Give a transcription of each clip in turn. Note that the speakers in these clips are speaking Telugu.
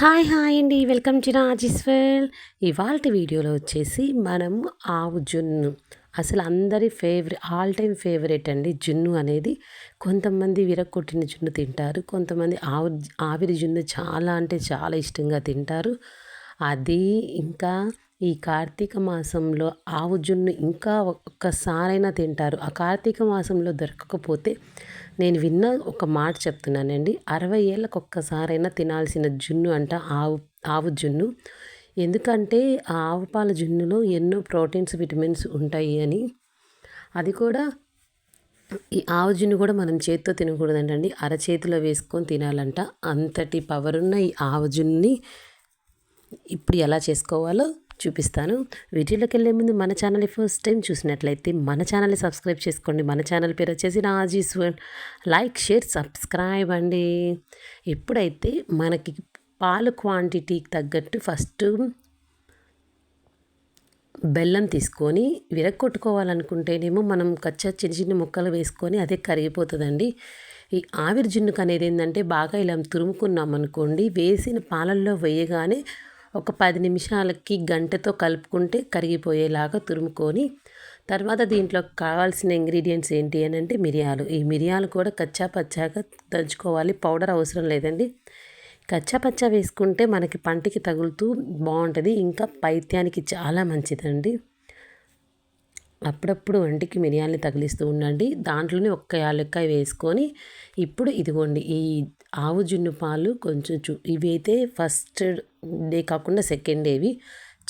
హాయ్ హాయ్ అండి వెల్కమ్ టు రాజేశ్వర్. ఇవాళ వీడియోలో వచ్చేసి మనము ఆవు జున్ను. అసలు అందరి ఫేవరెట్ ఆల్ టైమ్ ఫేవరెట్ అండి జున్ను అనేది. కొంతమంది విరక్కొట్టిన జున్ను తింటారు కొంతమంది ఆవు ఆవిరి జున్ను చాలా అంటే చాలా ఇష్టంగా తింటారు. అది ఇంకా ఈ కార్తీక మాసంలో ఆవు జున్ను ఇంకా ఒక్కసారైనా తింటారు. ఆ కార్తీక మాసంలో దొరకకపోతే నేను విన్న ఒక మాట చెప్తున్నానండి. అరవై ఏళ్ళకు ఒక్కసారైనా తినాల్సిన జున్ను అంట ఆవు ఆవు జున్ను. ఎందుకంటే ఆ ఆవు పాల జున్నులో ఎన్నో ప్రోటీన్స్ విటమిన్స్ ఉంటాయి అని. అది కూడా ఈ ఆవు జున్ను కూడా మనం చేతితో తినకూడదంటండి. అరచేతిలో వేసుకొని తినాలంట. అంతటి పవర్ ఉన్న ఈ ఆవు జున్ని ఇప్పుడు ఎలా చేసుకోవాలో చూపిస్తాను. వీడియోలోకి వెళ్ళే ముందు మన ఛానల్ ఫస్ట్ టైం చూసినట్లయితే మన ఛానల్ని సబ్స్క్రైబ్ చేసుకోండి. మన ఛానల్ పేరు వచ్చేసి రాజీశ్వర్ లైక్ షేర్ సబ్స్క్రైబ్ అండి. ఎప్పుడైతే మనకి పాలు క్వాంటిటీకి తగ్గట్టు ఫస్ట్ బెల్లం తీసుకొని విరగొట్టుకోవాలనుకుంటేనేమో మనం కచ్చా చిన్న చిన్న ముక్కలు వేసుకొని అదే కరిగిపోతుందండి. ఈ ఆవిరి జున్నుకు అనేది ఏంటంటే బాగా ఇలా తురుముకున్నాం అనుకోండి వేసిన పాలల్లో వేయగానే ఒక పది నిమిషాలకి గంటతో కలుపుకుంటే కరిగిపోయేలాగా తురుముకొని తర్వాత దీంట్లో కావాల్సిన ఇంగ్రీడియంట్స్ ఏంటి అని అంటే మిరియాలు. ఈ మిరియాలు కూడా కచ్చా పచ్చాగా దంచుకోవాలి. పౌడర్ అవసరం లేదండి. కచ్చా పచ్చా వేసుకుంటే మనకి పంటికి తగులుతూ బాగుంటుంది. ఇంకా పైత్యానికి చాలా మంచిదండి. అప్పుడప్పుడు వంటికి మిరియాలని తగిలిస్తూ ఉండండి. దాంట్లోనే ఒక్క యాలక్కాయ వేసుకొని ఇప్పుడు ఇదిగోండి ఈ ఆవు జున్ను పాలు కొంచెం చూ ఇవైతే ఫస్ట్ డే కాకుండా సెకండ్ డేవి.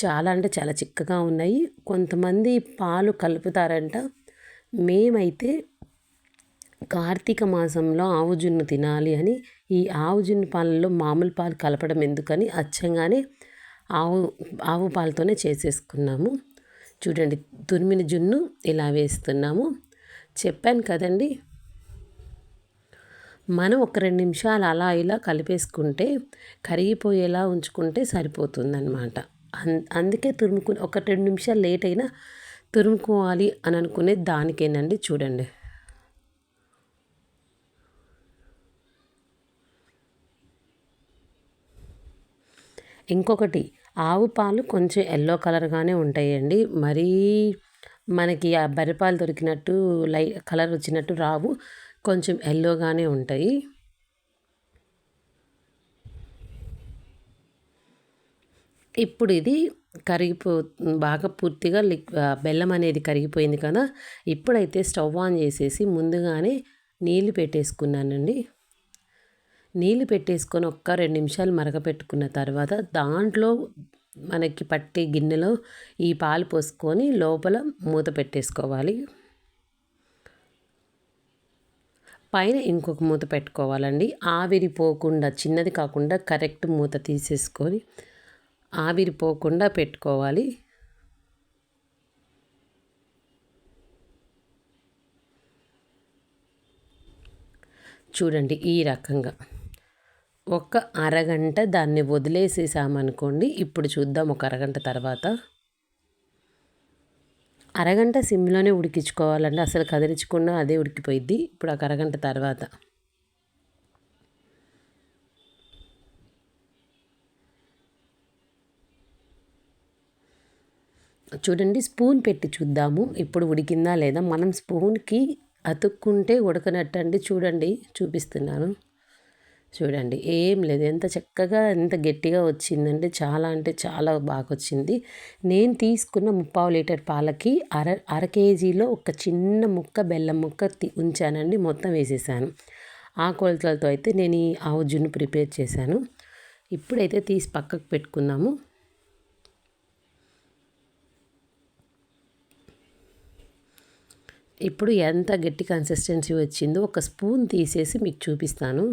చాలా అంటే చాలా చిక్కగా ఉన్నాయి. కొంతమంది పాలు కలుపుతారంట. మేమైతే కార్తీక మాసంలో ఆవు జున్ను తినాలి అని ఈ ఆవు జున్ను పాలలో మామూలు పాలు కలపడం ఎందుకని అచ్చంగానే ఆవు ఆవు పాలతోనే చేసేసుకున్నాము. చూడండి తురిమిన జున్ను ఇలా వేస్తున్నాము. చెప్పాను కదండి మనం ఒక రెండు నిమిషాలు అలా ఇలా కలిపేసుకుంటే కరిగిపోయేలా ఉంచుకుంటే సరిపోతుందన్నమాట. అందుకే తురుముకు ఒక రెండు నిమిషాలు లేట్ అయినా తురుముకోవాలి అని అనుకునే దానికేనండి చూడండి. ఇంకొకటి ఆవు పాలు కొంచెం ఎల్లో కలర్గానే ఉంటాయండి. మరీ మనకి ఆ బర్రెపాలు దొరికినట్టు లై కలర్ వచ్చినట్టు రావు. కొంచెం ఎల్లోగానే ఉంటాయి. ఇప్పుడు ఇది కరిగిపో బాగా పూర్తిగా లిక్ బెల్లం అనేది కరిగిపోయింది కదా. ఇప్పుడైతే స్టవ్ ఆన్ చేసేసి ముందుగానే నీళ్ళు పెట్టేసుకున్నానండి. నీళ్ళు పెట్టేసుకొని ఒక్క రెండు నిమిషాలు మరగపెట్టుకున్న తర్వాత దాంట్లో మనకి పట్టే గిన్నెలో ఈ పాలు పోసుకొని లోపల మూత పెట్టేసుకోవాలి. పైన ఇంకొక మూత పెట్టుకోవాలండి. ఆవిరి పోకుండా చిన్నది కాకుండా కరెక్ట్ మూత తీసేసుకొని ఆవిరి పోకుండా పెట్టుకోవాలి. చూడండి ఈ రకంగా. ఒక అరగంట దాన్ని వదిలేసేసామనుకోండి ఇప్పుడు చూద్దాం ఒక అరగంట తర్వాత. అరగంట సిమ్లోనే ఉడికించుకోవాలండి అసలు కదిలించకుండా అదే ఉడికిపోయిద్ది ఇప్పుడు ఒక అరగంట తర్వాత. చూడండి స్పూన్ పెట్టి చూద్దాము ఇప్పుడు ఉడికిందా లేదా? మనం స్పూన్కి అతుక్కుంటే ఉడకనట్టండి చూడండి చూపిస్తున్నాను. చూడండి ఏం లేదు. ఎంత చక్కగా ఎంత గట్టిగా వచ్చిందంటే చాలా అంటే చాలా బాగా వచ్చింది నేను తీసుకున్న ముప్పావు లీటర్ పాలకి అర అర కేజీలో ఒక చిన్న ముక్క బెల్లం ముక్క ఉంచానండి. మొత్తం వేసేసాను. ఆ కొలతలతో అయితే నేను ఈ ఆవు జున్ను ప్రిపేర్ చేశాను. ఇప్పుడైతే తీసి పక్కకు పెట్టుకున్నాము ఇప్పుడు ఎంత గట్టి కన్సిస్టెన్సీ వచ్చిందో ఒక స్పూన్ తీసేసి మీకు చూపిస్తాను.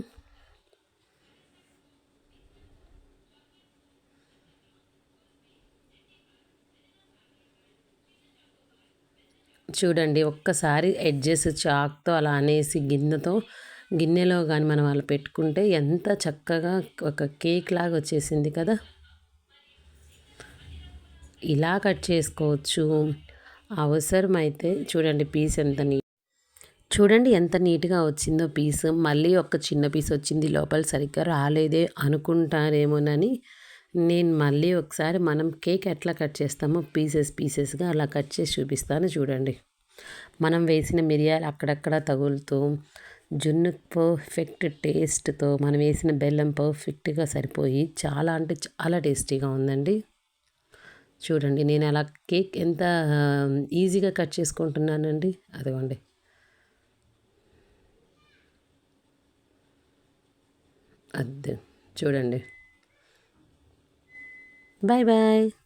చూడండి ఒక్కసారి ఎడ్జెస్ చాక్తో అలా అనేసి గిన్నెతో గిన్నెలో కానీ మనం అలా పెట్టుకుంటే ఎంత చక్కగా ఒక కేక్ లాగా వచ్చేసింది కదా. ఇలా కట్ చేసుకోవచ్చు. అవసరమైతే చూడండి పీస్ ఎంత నీట్ చూడండి ఎంత నీట్గా వచ్చిందో పీస్. మళ్ళీ ఒక చిన్న పీస్ వచ్చింది లోపల సరిగ్గా రాలేదే అనుకుంటారేమోనని నేను మళ్ళీ ఒకసారి మనం కేక్ ఎట్లా కట్ చేస్తామో పీసెస్ పీసెస్గా అలా కట్ చేసి చూపిస్తాను చూడండి. మనం వేసిన మిరియాలు అక్కడక్కడ తగులుతూ జున్ను పర్ఫెక్ట్ టేస్ట్తో మనం వేసిన బెల్లం పర్ఫెక్ట్గా సరిపోయి చాలా అంటే చాలా టేస్టీగా ఉందండి. చూడండి నేను అలా కేక్ ఎంత ఈజీగా కట్ చేసుకుంటున్నానండి? అదిగోండి. అదే చూడండి. Bye bye.